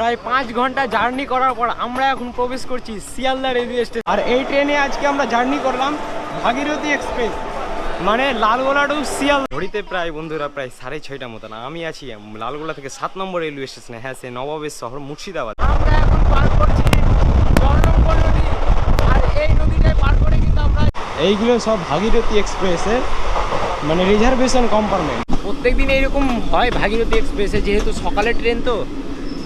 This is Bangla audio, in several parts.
প্রায় পাঁচ ঘণ্টা জার্নি করার পর আমরা এখন প্রবেশ করছি শিয়ালদা রেলওয়ে স্টেশন। আর এই ট্রেনে আজকে আমরা জার্নি করলাম ভাগীরথী এক্সপ্রেস মানে লালগোলা টু শিয়াল ঘড়িতে প্রায় বন্ধুরা প্রায় সাড়ে ছয়টা মতন। আমি আছি লালগোলা থেকে সাত নম্বর রেলওয়ে স্টেশনে। হ্যাঁ সে নবাবের শহর মুর্শিদাবাদ। আমরা এখন পার করছি নদী। আর এই নদীটাই পার করে কিন্তু আমরা এইগুলো সব ভাগীরথী এক্সপ্রেসের মানে রিজার্ভেশন কম্পার্টমেন্ট প্রত্যেক দিন এইরকম হয় ভাগীরথী এক্সপ্রেসে যেহেতু সকালে ট্রেন তো।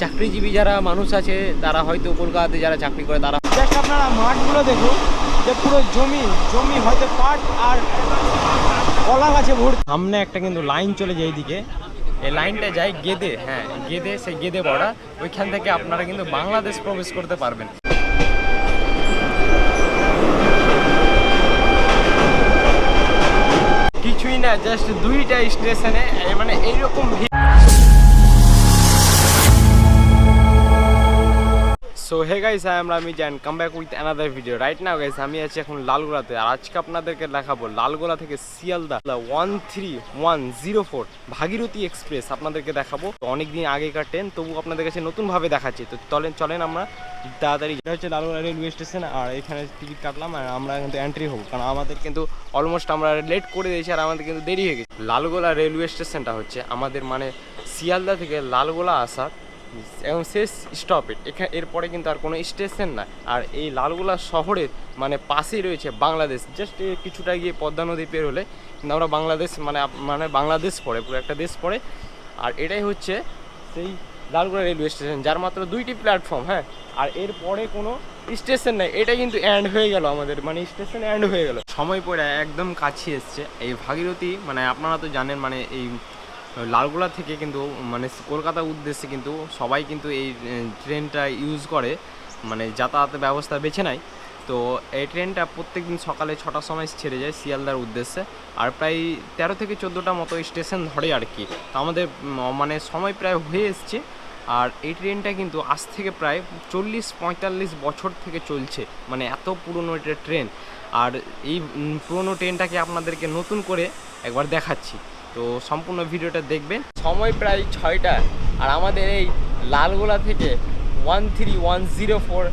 চাকরিজীবী যারা মানুষ আছে, তারা হয়তো কলকাতাতে যারা চাকরি করে, তারা জাস্ট আপনারা মাঠগুলো দেখুন, যে পুরো জমি জমি হয়তো পাট আর কলা গাছে ভর্তি। সামনে একটা কিন্তু লাইন চলে যায় এইদিকে। এই লাইনটা যায় গেদে হ্যাঁ গেদে, সেই গেদে বড়া ওইখান থেকে আপনারা কিন্তু বাংলাদেশ প্রবেশ করতে পারবেন। কিছুই না, জাস্ট দুইটা স্টেশনে মানে এইরকম so hey guys I am Rami Jaan come back with another video right now guys আমি আছি এখন লালগোলাতে। আর আজকে আপনাদেরকে দেখাবো লালগোলা থেকে Sealdah one three one zero four Bhagirathi express আপনাদেরকে দেখাবো। তো অনেকদিন আগেকার ট্রেন, তবু আপনাদের কাছে নতুনভাবে দেখাচ্ছি। তো চলেন চলেন আমরা তাড়াতাড়ি। এটা হচ্ছে লালগোলা রেলওয়ে স্টেশন, আর এখানে টিকিট কাটলাম, আর আমরা কিন্তু এন্ট্রি হব। কারণ আমাদের কিন্তু অলমোস্ট আমরা লেট করে দিয়েছি, আর আমাদের কিন্তু দেরি হয়ে গেছে। লালগোলা রেলওয়ে স্টেশনটা হচ্ছে আমাদের মানে শিয়ালদা থেকে লালগোলা আসার এবং শেষ স্টপেজ এখানে এরপরে কিন্তু আর কোনো স্টেশন না। আর এই লালগোলা শহরের মানে পাশেই রয়েছে বাংলাদেশ। জাস্ট কিছুটা গিয়ে পদ্মা নদী পের হলে কিন্তু আমরা বাংলাদেশ মানে মানে বাংলাদেশ পড়ে, পুরো একটা দেশ পড়ে। আর এটাই হচ্ছে সেই লালগোলা রেলওয়ে স্টেশন যার মাত্র দুইটি প্ল্যাটফর্ম হ্যাঁ। আর এরপরে কোনো স্টেশন নেই। এটা কিন্তু অ্যান্ড হয়ে গেল আমাদের মানে স্টেশন অ্যান্ড হয়ে গেল। সময় পড়ে, একদম কাছে এসছে। এই ভাগীরথী মানে আপনারা তো জানেন মানে এই লালগোলা থেকে কিন্তু মানে কলকাতার উদ্দেশ্যে কিন্তু সবাই কিন্তু এই ট্রেনটা ইউজ করে। মানে যাতায়াতের ব্যবস্থা বেছে নেয়। তো এই ট্রেনটা প্রত্যেক দিন সকালে ছটার সময় ছেড়ে যায় শিয়ালদার উদ্দেশ্যে। আর প্রায় তেরো থেকে চোদ্দোটা মতো স্টেশন ধরে আর কি। তো আমাদের মানে সময় প্রায় হয়ে এসছে। আর এই ট্রেনটা কিন্তু আজ থেকে প্রায় চল্লিশ পঁয়তাল্লিশ বছর থেকে চলছে। মানে এত পুরনো এটা ট্রেন। আর এই পুরনো ট্রেনটাকে আপনাদেরকে নতুন করে একবার দেখাচ্ছি। তো সম্পূর্ণ ভিডিওটা দেখবেন। সময় প্রায় ছয়টা, আর আমাদের এই লালগোলা থেকে one three one zero four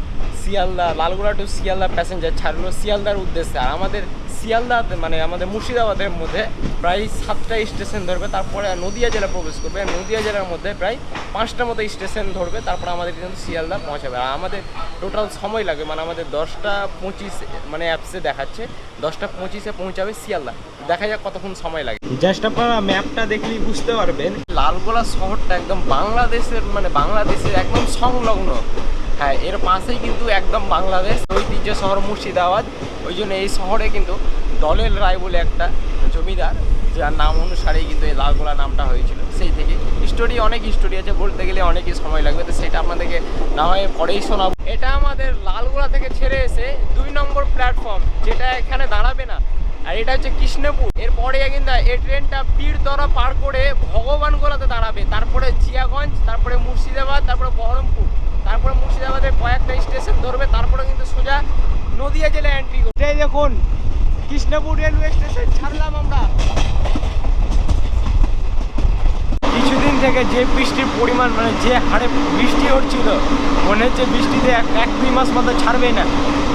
Sealdah, Lalgola to Sealdah passenger ছাড়লো শিয়ালদার উদ্দেশ্যে। আর আমাদের শিয়ালদাতে মানে আমাদের মুর্শিদাবাদের মধ্যে প্রায় সাতটা স্টেশন ধরবে তারপরে নদিয়া জেলা প্রবেশ করবে। আর নদিয়া জেলার মধ্যে প্রায় পাঁচটা মতো স্টেশন ধরবে তারপরে আমাদের কিন্তু শিয়ালদা পৌঁছাবে। আর আমাদের টোটাল সময় লাগবে মানে আমাদের দশটা পঁচিশ মানে অ্যাপসে দেখাচ্ছে দশটা পঁচিশে পৌঁছাবে শিয়ালদা। দেখা যাক কতক্ষণ সময় লাগে। জাস্ট আপনারা ম্যাপটা দেখলেই বুঝতে পারবেন। লালগোলা শহরটা একদম বাংলাদেশের মানে বাংলাদেশের একদম সংলগ্ন। হ্যাঁ এর পাশেই কিন্তু একদম বাংলাদেশ ঐতিহ্য শহর মুর্শিদাবাদ। ওই জন্য এই শহরে কিন্তু দলের রায় বলে একটা জমিদার যার নাম অনুসারেই কিন্তু এই লালগোলা নামটা হয়েছিল। সেই থেকে স্টোরি অনেক স্টোরি আছে, বলতে গেলে অনেকই সময় লাগবে, তো সেটা আপনাদেরকে না হয় পরেই শোনাবো। এটা আমাদের লালগোলা থেকে ছেড়ে এসে দুই নম্বর প্ল্যাটফর্ম যেটা এখানে দাঁড়াবে না। আর এটা হচ্ছে কৃষ্ণপুর। এরপরে কিন্তু এই ট্রেনটা পীরতরা পার করে ভগবানগোলাতে দাঁড়াবে। তারপরে জিয়াগঞ্জ, তারপরে মুর্শিদাবাদ, তারপরে বহরমপুর। তারপরে মুর্শিদাবাদের কয়েকটা স্টেশন ধরবে, তারপরে কিন্তু সোজা নদিয়া জেলায় এন্ট্রি করবে। দেখুন কৃষ্ণপুর রেলওয়ে স্টেশন ছাড়লাম আমরা। কিছুদিন থেকে যে বৃষ্টির পরিমাণ মানে যে হারে বৃষ্টি হচ্ছিল, মনে হচ্ছে বৃষ্টিতে এক দুই মাস মতো ছাড়বে না।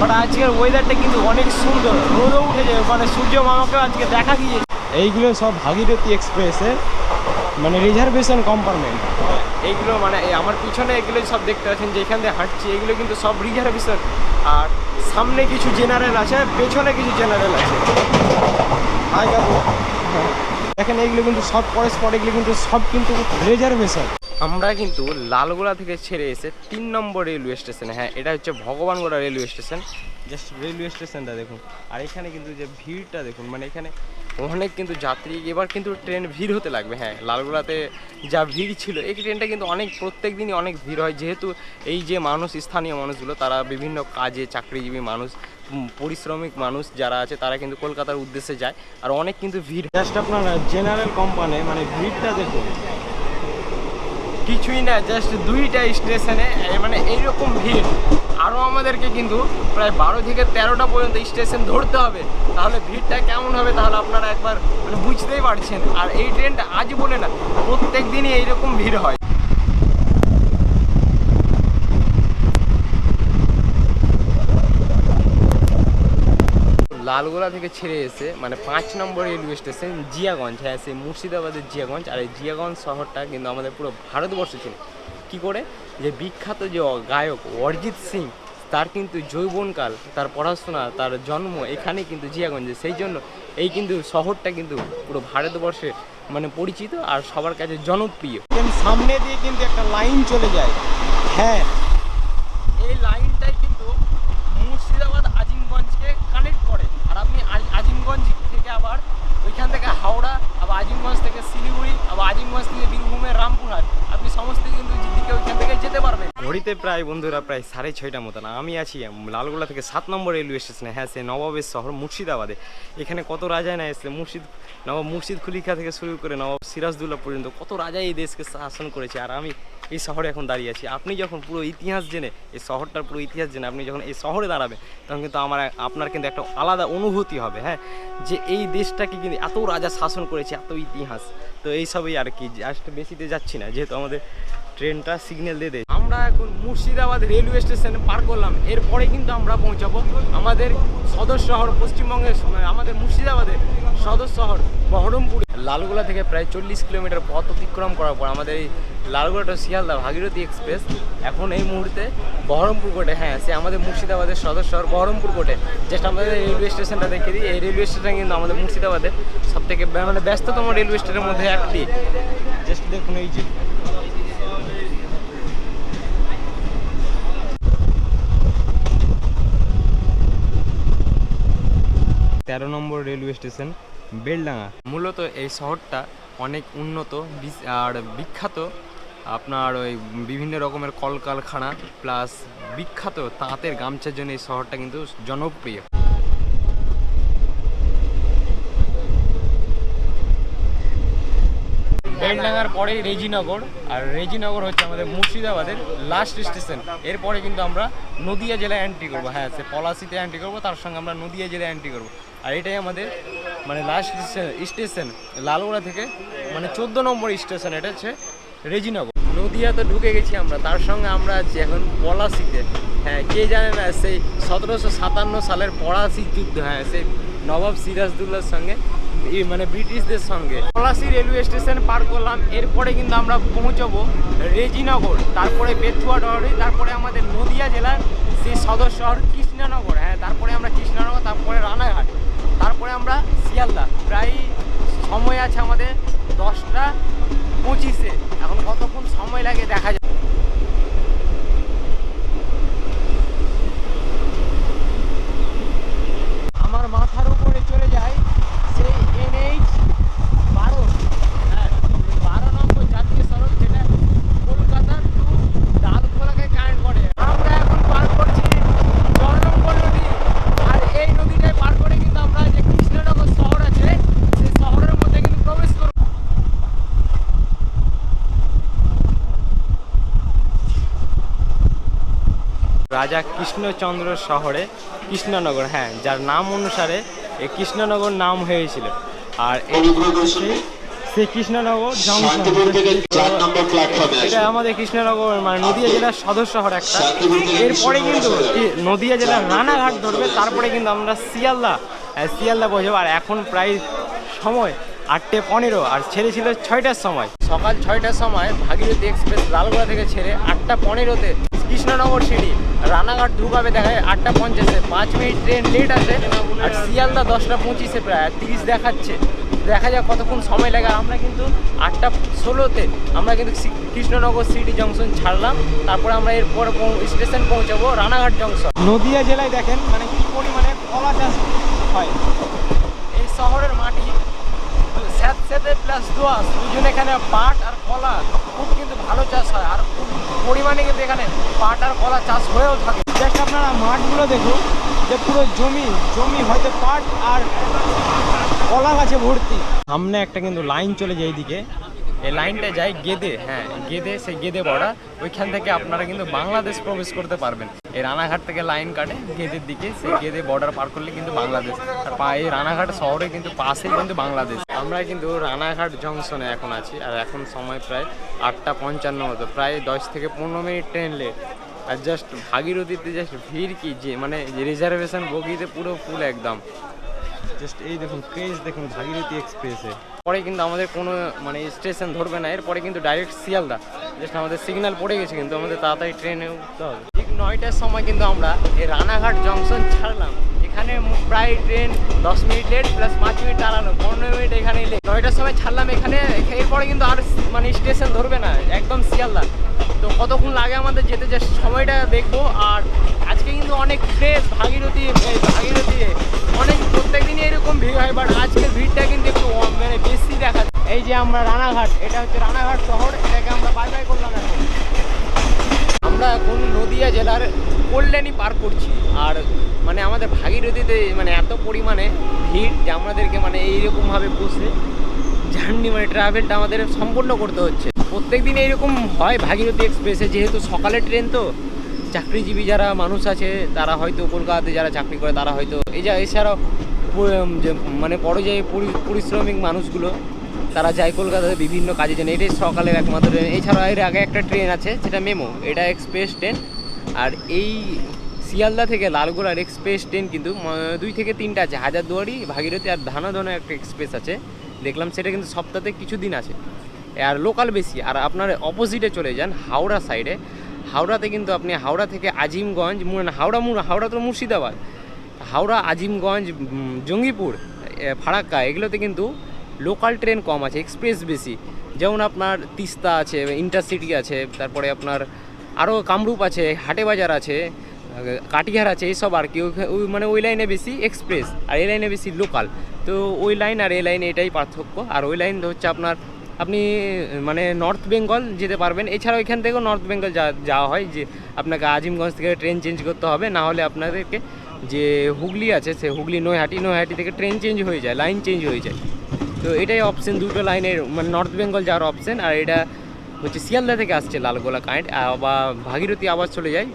বাট আজকের ওয়েদারটা কিন্তু অনেক সুন্দর। রোদও উঠে মানে সূর্য মামাকেও আজকে দেখা গিয়েছে। এইগুলো সব ভাগীরথী এক্সপ্রেসের মানে রিজার্ভেশন কম্পার্টমেন্ট এইগুলো মানে আমার পিছনে এগুলো সব দেখতে পাচ্ছেন যে এখান দিয়ে হাঁটছি, এগুলো কিন্তু সব রিজার্ভেশন আর সামনে কিছু জেনারেল আছে পেছনে কিছু জেনারেল আছে। হাই কাকু। এখানে দেখেন এইগুলো কিন্তু সব পরে স্পট এগুলো কিন্তু সব কিন্তু রিজার্ভেশন আমরা কিন্তু লালগোলা থেকে ছেড়ে এসে তিন নম্বর রেলওয়ে স্টেশনে হ্যাঁ এটা হচ্ছে Bhagwangola railway station just railway স্টেশনটা দেখুন। আর এখানে কিন্তু যে ভিড়টা দেখুন মানে এখানে অনেক কিন্তু যাত্রী, এবার কিন্তু ট্রেন ভিড় হতে লাগবে হ্যাঁ লালগোলাতে যা ভিড় ছিল, এই ট্রেনটা কিন্তু অনেক প্রত্যেক দিনই অনেক ভিড় হয়, যেহেতু এই যে মানুষ, স্থানীয় মানুষগুলো, তারা বিভিন্ন কাজে চাকরিজীবী মানুষ পরিশ্রমিক মানুষ যারা আছে, তারা কিন্তু কলকাতার উদ্দেশ্যে যায়, আর অনেক কিন্তু ভিড়। জাস্ট আপনার জেনারেল কোম্পানি মানে ভিড়টা দেখুন। কিছুই না জাস্ট দুইটা স্টেশনে মানে এইরকম ভিড়। আরও আমাদেরকে কিন্তু প্রায় বারো থেকে তেরোটা পর্যন্ত স্টেশন ধরতে হবে। তাহলে ভিড়টা কেমন হবে তাহলে আপনারা একবার মানে বুঝতেই পারছেন। আর এই ট্রেনটা আজ বলে না, প্রত্যেক দিনই এইরকম ভিড় হয়। লালগোলা থেকে ছেড়ে এসে মানে পাঁচ নম্বর রেলওয়ে স্টেশন জিয়াগঞ্জ হ্যাঁ সেই মুর্শিদাবাদের জিয়াগঞ্জ, আর এই জিয়াগঞ্জ শহরটা কিন্তু আমাদের পুরো ভারতবর্ষ ছিল কী করে? যে বিখ্যাত যে গায়ক অরিজিৎ সিং, তার কিন্তু যৌবনকাল, তার পড়াশোনা, তার জন্ম এখানে কিন্তু জিয়াগঞ্জে। সেই জন্য এই কিন্তু শহরটা কিন্তু পুরো ভারতবর্ষে মানে পরিচিত আর সবার কাছে জনপ্রিয়। সামনে দিয়ে কিন্তু একটা লাইন চলে যায়। হ্যাঁ এই লাইনটাই কিন্তু মুর্শিদাবাদ আজিমগঞ্জকে কানেক্ট করে আর আপনি আজ- আজিমগঞ্জ থেকে আবার ওইখান থেকে হাওড়া আবার আজিমগঞ্জ থেকে শিলিগুড়ি আবার আজিমগঞ্জ থেকে বীরভূমের রামপুরহাট আপনি সমস্ত কিন্তু ঘড়িতে প্রায় বন্ধুরা প্রায় সাড়ে ছয়টা মতন। আমি আছি লালগোলা থেকে সাত নম্বর রেলওয়ে স্টেশনে। হ্যাঁ সে নবাবের শহর মুর্শিদাবাদে। এখানে কত রাজায় না এসেছে মুর্শিদ, নবাব মুর্শিদ খুলিখা থেকে শুরু করে নবাব সিরাজদুল্লাহ পর্যন্ত কত রাজা এই দেশকে শাসন করেছে। আর আমি এই শহরে এখন দাঁড়িয়ে আছি। আপনি যখন পুরো ইতিহাস জেনে, এই শহরটার পুরো ইতিহাস জেনে আপনি যখন এই শহরে দাঁড়াবেন, তখন কিন্তু আমার আপনার কিন্তু একটা আলাদা অনুভূতি হবে। হ্যাঁ যে এই দেশটাকে কিন্তু এত রাজা শাসন করেছে, এত ইতিহাস। তো এইসবই আর কি জাস্ট বেশিতে যাচ্ছি না। যেহেতু আমাদের ট্রেনটা সিগন্যাল দিয়ে দেয় আমরা এখন মুর্শিদাবাদ রেলওয়ে স্টেশনে পার করলাম। এরপরে কিন্তু আমরা পৌঁছাবো আমাদের সদর শহর, পশ্চিমবঙ্গের স- আমাদের মুর্শিদাবাদের সদর শহর, বহরমপুর। লালগোলা থেকে প্রায় চল্লিশ কিলোমিটার পথ অতিক্রম করার পর আমাদের এই লালগোলা টু শিয়ালদা, ভাগীরথী এক্সপ্রেস এখন এই মুহূর্তে বহরমপুর কোর্টে হ্যাঁ সে আমাদের মুর্শিদাবাদের সদর শহর, বহরমপুর কোর্টে। জাস্ট আমাদের রেলওয়ে স্টেশনটা দেখে দিই। এই রেলওয়ে স্টেশন কিন্তু আমাদের মুর্শিদাবাদের সব থেকে মানে ব্যস্ততম রেলওয়ে স্টেশনের মধ্যে একটি। জাস্ট দেখুন এই যে তেরো নম্বর রেলওয়ে স্টেশন বেলডাঙা মূলত এই শহরটা অনেক উন্নত আর বিখ্যাত, আপনার ওই বিভিন্ন রকমের কলকারখানা, প্লাস বিখ্যাত তাঁতের গামছার জন্য এই শহরটা কিন্তু জনপ্রিয়। বেলডাঙ্গার পরেই রেজিনগর, আর রেজিনগর হচ্ছে আমাদের মুর্শিদাবাদের লাস্ট স্টেশন এরপরে কিন্তু আমরা নদিয়া জেলায় এন্ট্রি করব। হ্যাঁ সে পলাশিতে এন্ট্রি করব, তার সঙ্গে আমরা নদিয়া জেলায় এন্ট্রি করব। আর এটাই আমাদের মানে লাস্ট স্টেশন লালগোড়া থেকে মানে চোদ্দ নম্বর স্টেশন এটা হচ্ছে রেজিনগর। নদিয়া তো ঢুকে গেছি আমরা, তার সঙ্গে আমরা আছি এখন পলাশিতে। হ্যাঁ কে জানে না, সেই সতেরোশো সাতান্ন সালের পলাশি যুদ্ধ হ্যাঁ সেই নবাব সিরাজদুল্লার সঙ্গে মানে ব্রিটিশদের সঙ্গে। পলাশি রেলওয়ে স্টেশন পার করলাম, এরপরে কিন্তু আমরা পৌঁছবো রেজিনগর, তারপরে বেথুয়া ডহরি, তারপরে আমাদের নদিয়া জেলার সেই সদর শহর কৃষ্ণনগর হ্যাঁ তারপরে আমরা কৃষ্ণনগর, তারপরে রানাঘাট, তারপরে আমরা শিয়ালদা, প্রায় সময় আছে আমাদের দশটা পঁচিশে, এখন কতক্ষণ সময় লাগে দেখা যাবে আমার মাথার উপরে চলে যায় সেই এনএইচ বারো হ্যাঁ বারো নম্বর জাতীয় সড়ক যেটা কলকাতা টু ডালখোলাকে কানেক্ট করে আমরা এখন পার করছি জলরঙ্গল নদী আর এই নদীটায় পার করে কিন্তু আমরা যে কৃষ্ণনগর শহর আছে সেই শহরের মধ্যে কিন্তু প্রবেশ করব রাজা কৃষ্ণচন্দ্র শহরে কৃষ্ণনগর হ্যাঁ যার নাম অনুসারে এই কৃষ্ণনগর নাম হয়েছিল। আর এই সেই- কৃষ্ণনগর জংশন। শান্তিপুর থেকে চার নম্বর প্ল্যাটফর্মে এটা আমাদের কৃষ্ণনগর মানে নদিয়া জেলার সদর শহর একটা। এরপরে কিন্তু নদিয়া জেলার রানাঘাট ধরবে তারপরে কিন্তু আমরা শিয়ালদা শিয়ালদা পৌঁছাবো। আর এখন প্রায় সময় আটটে পনেরো আর ছেড়ে ছিল ছয়টার সময়। সকাল ছয়টার সময় ভাগীরথী এক্সপ্রেস লালগোলা থেকে ছেড়ে আটটা পনেরোতে কৃষ্ণনগর সিঁড়ি রানাঘাট ঢুকাবে দেখায় আটটা পঞ্চাশে। পাঁচ মিনিট ট্রেন লেট আছে আর শিয়ালদা দশটা পঁচিশে প্রায় তিরিশ দেখাচ্ছে। দেখা যাক কতক্ষণ সময় লাগে। আর আমরা কিন্তু আটটা ষোলোতে আমরা কিন্তু কৃষ্ণনগর সিটি জংশন ছাড়লাম। তারপরে আমরা এরপর স্টেশন পৌঁছাবো রানাঘাট জংশন। নদিয়া জেলায় দেখেন মানে কি পরিমাণে কলা চাষ হয়? এই শহরের মাটি প্লাস দোয়াশ দুজন এখানে পাট আর কলা খুব কিন্তু ভালো চাষ হয়। আর খুব পরিমাণে কিন্তু এখানে পাট আর কলা চাষ হয়েও থাকে। জাস্ট আপনারা মাঠগুলো দেখুন যে পুরো জমি জমি হয়তো পাট আর কলা গাছে ভর্তি। সামনে একটা কিন্তু লাইন চলে যায় এইদিকে। এই লাইনটা যায় গেদে হ্যাঁ গেদে, সেই গেদে বড়া ওইখান থেকে আপনারা কিন্তু বাংলাদেশ প্রবেশ করতে পারবেন। এই রানাঘাট থেকে লাইন কাটে গেদের দিকে, সেই গেদে বর্ডার পার করলে কিন্তু বাংলাদেশ। আর পা- এই রানাঘাট শহরে কিন্তু পাশেই কিন্তু বাংলাদেশ। আমরা কিন্তু রানাঘাট জংশনে এখন আছি, আর এখন সময় প্রায় আটটা পঞ্চান্ন মতো, প্রায় দশ থেকে পনেরো মিনিট ট্রেন লেট আর জাস্ট ভাগীরথীতে জাস্ট ভিড় কি যে মানে রিজার্ভেশন বগিতে পুরো ফুল একদম। জাস্ট এই দেখুন ক্রেজ দেখুন, ভাগীরথী এক্সপ্রেসে পরে কিন্তু আমাদের কোনো মানে স্টেশন ধরবে না। এরপরে কিন্তু ডাইরেক্ট শিয়ালদা। জাস্ট আমাদের সিগন্যাল পড়ে গেছে কিন্তু আমাদের তাড়াতাড়ি ট্রেনে উঠতে হবে। ঠিক নয়টার সময় কিন্তু আমরা এই রানাঘাট জংশন ছাড়লাম। এখানে ট্রেন, দশ মিনিট লেট প্লাস পাঁচ মিনিট দাঁড়ানো, পনেরো মিনিট এখানে লেট নয়টার সময় ছাড়লাম এখানে, এরপরে কিন্তু আর মানে স্টেশন ধরবে না, একদম শিয়ালদা। তো কতক্ষণ লাগে আমাদের যেতে, যে সময়টা দেখব। আর আজকে কিন্তু অনেক ফ্রেশ ভাগীরথী ভাগীরথী। অনেক প্রত্যেক দিনই এরকম ভিড় হয় বাট আজকের ভিড়টা কিন্তু একটু মানে বেশি দেখা। এই যে আমরা রানাঘাট, এটা হচ্ছে রানাঘাট শহর, এটাকে আমরা বাই বাই করলাম এখন। আমরা এখন নদিয়া জেলার কল্যাণী পার করছি। আর মানে আমাদের ভাগীরথীতে মানে এত পরিমাণে ভিড় যে আমাদেরকে মানে এইরকমভাবে বসে জার্নি মানে ট্রাভেলটা আমাদের সম্পূর্ণ করতে হচ্ছে। প্রত্যেক দিন এইরকম হয় ভাগীরথী এক্সপ্রেসে, যেহেতু সকালের ট্রেন তো। চাকরিজীবী যারা মানুষ আছে, তারা হয়তো কলকাতাতে যারা চাকরি করে, তারা হয়তো এই যা এছাড়াও মানে পর্যায়ে পরি- পরিশ্রমিক মানুষগুলো তারা যায় কলকাতাতে বিভিন্ন কাজের জন্য। এটাই সকালের একমাত্র ট্রেন এছাড়া এর আগে একটা ট্রেন আছে, সেটা মেমো এটা এক্সপ্রেস ট্রেন আর এই শিয়ালদা থেকে লালগোলার এক্সপ্রেস ট্রেন কিন্তু দুই থেকে তিনটা আছে। হাজারদুয়ারি, ভাগীরথী আর ধানাধনা একটা এক্সপ্রেস আছে। দেখলাম সেটা কিন্তু সপ্তাহে কিছু দিন আছে। আর লোকাল বেশি। আর আপনার অপোজিটে চলে যান, হাওড়া সাইডে হাওড়াতে কিন্তু আপনি, হাওড়া থেকে আজিমগঞ্জ হাওড়া হাওড়া তো মুর্শিদাবাদ। হাওড়া, আজিমগঞ্জ জঙ্গিপুর ফারাক্কা, এগুলোতে কিন্তু লোকাল ট্রেন কম আছে এক্সপ্রেস বেশি। যেমন আপনার তিস্তা আছে ইন্টারসিটি আছে, তারপরে আপনার আরও কামরূপ আছে, হাটেবাজার আছে, কাটিহার আছে এইসব আর কি। ওই মানে ওই লাইনে বেশি এক্সপ্রেস আর এই লাইনে বেশি লোকাল তো ওই লাইন আর এই লাইন এটাই পার্থক্য। আর ওই লাইন হচ্ছে আপনার, আপনি মানে নর্থ বেঙ্গল যেতে পারবেন। এছাড়া ওইখান থেকেও নর্থ বেঙ্গল যাওয়া হয় যে, আপনাকে আজিমগঞ্জ থেকে ট্রেন চেঞ্জ করতে হবে। না হলে আপনাদেরকে যে হুগলি আছে, সে হুগলি নৈহাটি নৈহাটি থেকে ট্রেন চেঞ্জ হয়ে যায় লাইন চেঞ্জ হয়ে যায়। তো এটাই অপশন দুটো লাইনের মানে নর্থ বেঙ্গল যাওয়ার অপশন আর এটা হচ্ছে শিয়ালদা থেকে আসছে লালগোলা কাইন্ড বা ভাগীরথী আবার চলে যায়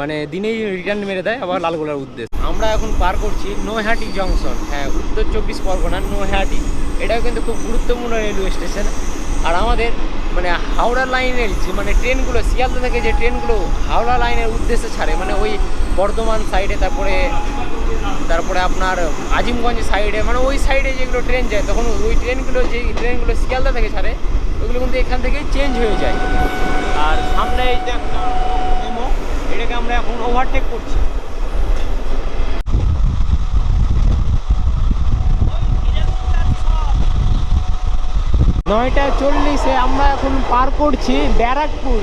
মানে দিনেই রিটার্ন মেরে দেয় আবার লালগোলার উদ্দেশ্যে। আমরা এখন পার করছি নৈহাটি জংশন হ্যাঁ উত্তর চব্বিশ পরগনা নৈহাটি। এটাও কিন্তু খুব গুরুত্বপূর্ণ রেলওয়ে স্টেশন আর আমাদের মানে হাওড়া লাইনের যে মানে ট্রেনগুলো শিয়ালদা থেকে যে ট্রেনগুলো হাওড়া লাইনের উদ্দেশ্যে ছাড়ে মানে ওই বর্ধমান সাইডে তারপরে তারপরে আপনার আজিমগঞ্জ সাইডে মানে ওই সাইডে যেগুলো ট্রেন যায় তখন ওই ট্রেনগুলো যে ট্রেনগুলো শিয়ালদা থেকে ছাড়ে ওইগুলো কিন্তু এখান থেকেই চেঞ্জ হয়ে যায়। আর সামনে এই যে একটা মেমো এটাকে আমরা এখন ওভারটেক করছি। নয়টা চল্লিশে আমরা এখন পার করছি ব্যারাকপুর।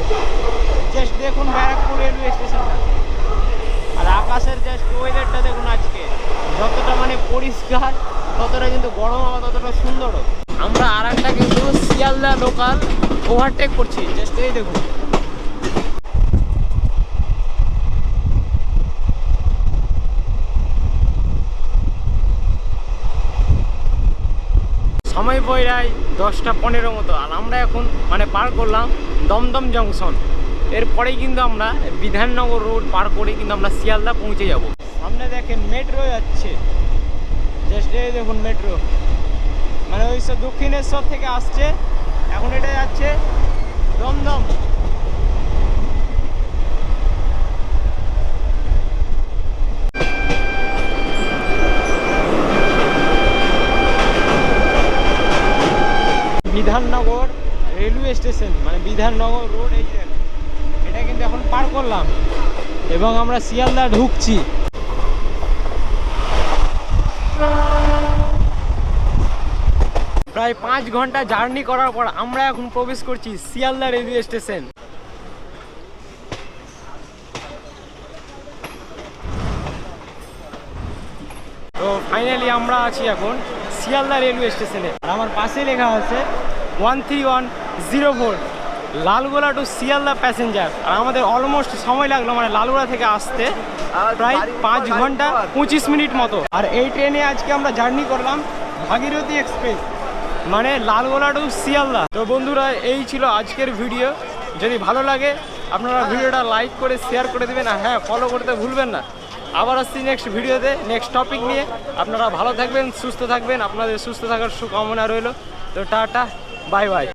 জাস্ট দেখুন ব্যারাকপুর রেলওয়ে স্টেশনটা আকাশের জাস্ট ওয়েদারটা দেখুন আজকে, যতটা মানে পরিষ্কার, ততটা কিন্তু গরম আবার ততটা সুন্দরও আমরা আর একটা কিন্তু শিয়ালদা লোকাল ওভারটেক করছি জাস্ট এই দেখুন। সময় বইরাই দশটা পনেরো মতো, আর আমরা এখন মানে পার করলাম দমদম জংশন এরপরেই কিন্তু আমরা বিধাননগর রোড পার করে কিন্তু আমরা শিয়ালদা পৌঁছে যাব। সামনে দেখেন মেট্রো যাচ্ছে। জাস্ট এই দেখুন মেট্রো। মানে ওই সব দক্ষিণেশ্বর থেকে আসছে, এখন এটা যাচ্ছে দমদম। বিধাননগর রেলওয়ে স্টেশন মানে বিধাননগর রোড এই যে এখন পার করলাম। এবং আমরা শিয়ালদা ঢুকছি। প্রায় পাঁচ ঘণ্টা জার্নি করার পর আমরা এখন প্রবেশ করছি শিয়ালদা রেলওয়ে স্টেশন। তো ফাইনালি আমরা আছি এখন শিয়ালদা রেলওয়ে স্টেশনে। আমার পাশে লেখা আছে one three one zero four Lalgola to Sealdah passenger আর আমাদের অলমোস্ট সময় লাগল মানে লালগোলা থেকে আসতে। প্রায় পাঁচ ঘণ্টা পঁচিশ মিনিট মতো। আর এই ট্রেনে আজকে আমরা জার্নি করলাম ভাগীরথী এক্সপ্রেস। মানে লালগোলা টু শিয়ালদা। তো বন্ধুরা এই ছিল আজকের ভিডিও। যদি ভালো লাগে আপনারা ভিডিওটা লাইক করে শেয়ার করে দেবেন। আর হ্যাঁ ফলো করতে ভুলবেন না। আবার আসছি নেক্সট ভিডিওতে নেক্সট টপিক নিয়ে। আপনারা ভালো থাকবেন সুস্থ থাকবেন। আপনাদের সুস্থ থাকার শুভকামনা রইল। তো টাটা বাই বাই